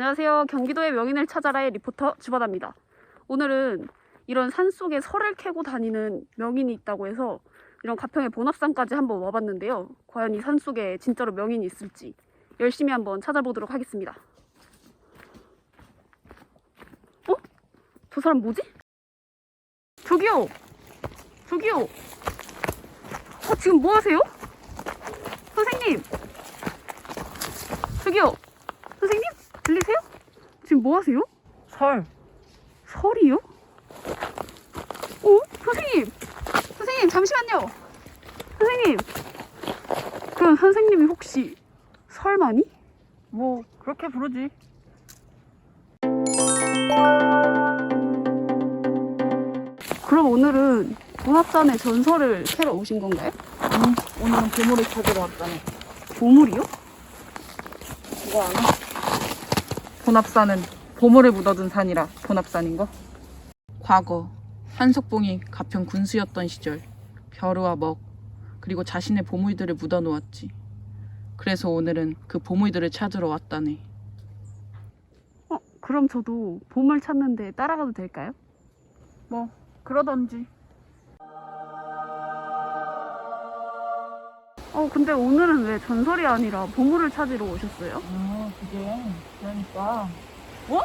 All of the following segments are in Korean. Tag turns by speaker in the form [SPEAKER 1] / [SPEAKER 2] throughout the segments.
[SPEAKER 1] 안녕하세요. 경기도의 명인을 찾아라의 리포터 주바다입니다. 오늘은 이런 산 속에 설을 캐고 다니는 명인이 있다고 해서 이런 가평의 본합산까지 한번 와봤는데요. 과연 이 산 속에 진짜로 명인이 있을지 열심히 한번 찾아보도록 하겠습니다. 어? 저 사람 뭐지? 저기요! 저기요! 어, 지금 뭐 하세요? 선생님! 저기요! 들리세요? 지금 뭐 하세요?
[SPEAKER 2] 설.
[SPEAKER 1] 설이요? 어? 선생님! 선생님, 잠시만요! 선생님! 그럼 선생님이 혹시 설마니?
[SPEAKER 2] 뭐 그렇게 부르지.
[SPEAKER 1] 그럼 오늘은 본합산의 전설을 캐러 오신 건가요?
[SPEAKER 2] 응. 오늘은 보물을 찾으러 왔다네.
[SPEAKER 1] 보물이요?
[SPEAKER 2] 그거 아나? 본합산은 보물을 묻어둔 산이라 본합산인 거. 과거 한석봉이 가평 군수였던 시절 벼루와 먹 그리고 자신의 보물들을 묻어놓았지. 그래서 오늘은 그 보물들을 찾으러 왔다네.
[SPEAKER 1] 어, 그럼 저도 보물 찾는데 따라가도 될까요?
[SPEAKER 2] 뭐 그러던지.
[SPEAKER 1] 어, 근데 오늘은 왜 전설이 아니라 보물을 찾으러 오셨어요?
[SPEAKER 2] 아 그게 그러니까
[SPEAKER 1] 어?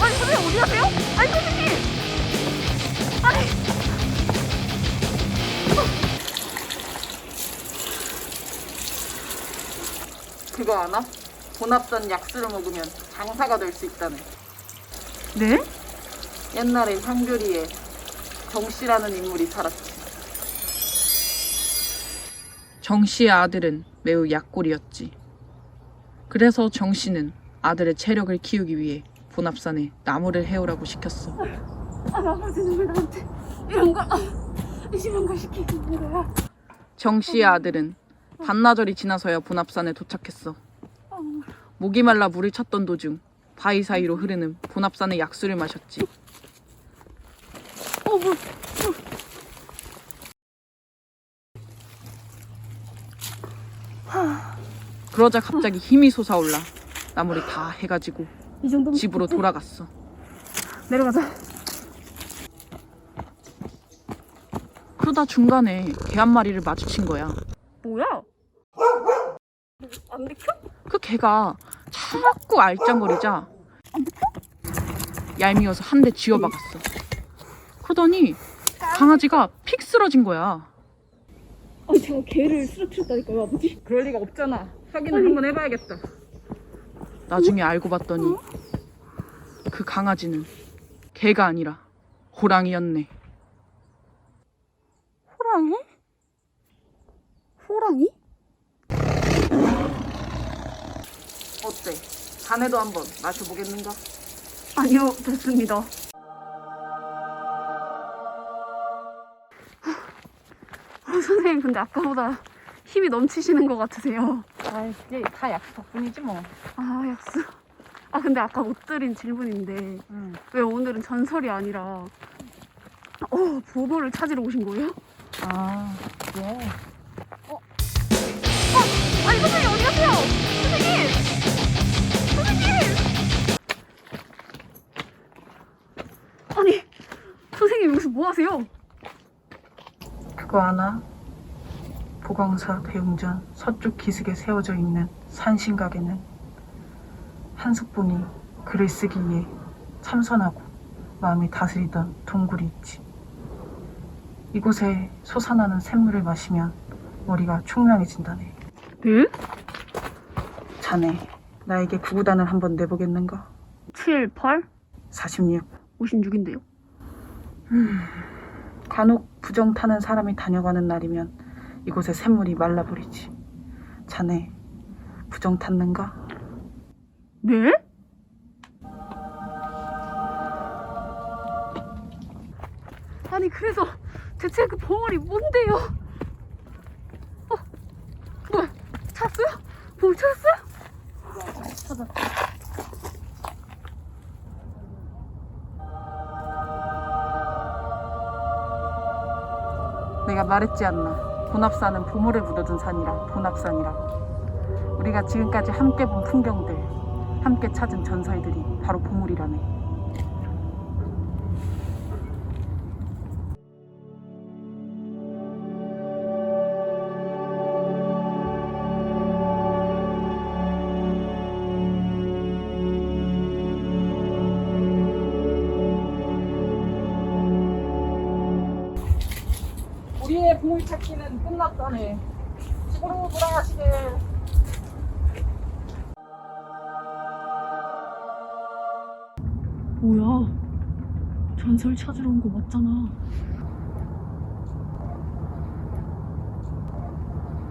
[SPEAKER 1] 아니 선생님 어디 가세요? 아니 선생님! 아니
[SPEAKER 2] 그거 아나? 본합산 약수를 먹으면 장사가 될 수 있다네.
[SPEAKER 1] 네?
[SPEAKER 2] 옛날에 향교리에 정씨라는 인물이 살았지. 정씨의 아들은 매우 약골이었지. 그래서 정씨는 아들의 체력을 키우기 위해 본합산에 나무를 해오라고 시켰어.
[SPEAKER 1] 아 아버지는 왜 나한테 이런 걸 아, 심한 걸 시키는 거야?
[SPEAKER 2] 정씨의 아들은 반나절이 지나서야 본합산에 도착했어.
[SPEAKER 1] 아,
[SPEAKER 2] 목이 말라 물을 찾던 도중 바위 사이로 흐르는 본합산의 약수를 마셨지.
[SPEAKER 1] 어 뭐?
[SPEAKER 2] 그러자 갑자기 힘이 솟아올라 나물이 다 해가지고
[SPEAKER 1] 이 정도면
[SPEAKER 2] 집으로 돌아갔어.
[SPEAKER 1] 내려가자.
[SPEAKER 2] 그러다 중간에 개 한 마리를 마주친 거야.
[SPEAKER 1] 뭐야? 안 비켜?
[SPEAKER 2] 그 개가 자꾸 알짱거리자 얄미워서 한 대 쥐어박았어. 그러더니 강아지가 픽 쓰러진 거야.
[SPEAKER 1] 아니 제가 개를 쓰러뜨렸다니까요 아버지.
[SPEAKER 2] 그럴 리가 없잖아. 확인을 한번 해봐야겠다. 나중에 알고 봤더니 그 강아지는 개가 아니라 호랑이였네.
[SPEAKER 1] 호랑이? 호랑이?
[SPEAKER 2] 어때? 자네도 한번 마셔보겠는가?
[SPEAKER 1] 아니요 됐습니다. 아, 선생님 근데 아까보다 힘이 넘치시는 것 같으세요.
[SPEAKER 2] 아이, 그게 다 약수 덕분이지 뭐.
[SPEAKER 1] 아 약수. 아 근데 아까 못 드린 질문인데
[SPEAKER 2] 응.
[SPEAKER 1] 왜 오늘은 전설이 아니라 어 보물을 찾으러 오신 거예요?
[SPEAKER 2] 아, 그게.
[SPEAKER 1] 아니 선생님 어디 가세요? 선생님! 선생님! 아니 선생님 여기서 뭐 하세요?
[SPEAKER 2] 그거 아나? 보광사 대웅전 서쪽 기슭에 세워져 있는 산신각에는 한석봉이 글을 쓰기 위해 참선하고 마음이 다스리던 동굴이 있지. 이곳에 솟아나는 샘물을 마시면 머리가 총명해진다네.
[SPEAKER 1] 네?
[SPEAKER 2] 자네, 나에게 구구단을 한번 내보겠는가?
[SPEAKER 1] 7, 8,
[SPEAKER 2] 46.
[SPEAKER 1] 56인데요
[SPEAKER 2] 간혹 부정 타는 사람이 다녀가는 날이면 이곳에 샘물이 말라버리지. 자네, 부정 탔는가?
[SPEAKER 1] 네? 아니 그래서 대체 그 보물이 뭔데요? 어? 뭐야? 찾았어요? 보물 찾았어요? 찾아
[SPEAKER 2] 내가 말했지 않나. 본합산은 보물을 묻어둔 산이라 본합산이라고. 우리가 지금까지 함께 본 풍경들, 함께 찾은 전사이들이 바로 보물이라네. 우리의 보물 찾기는 끝났다네. 집으로 돌아가시게.
[SPEAKER 1] 뭐야? 전설 찾으러 온 거 맞잖아.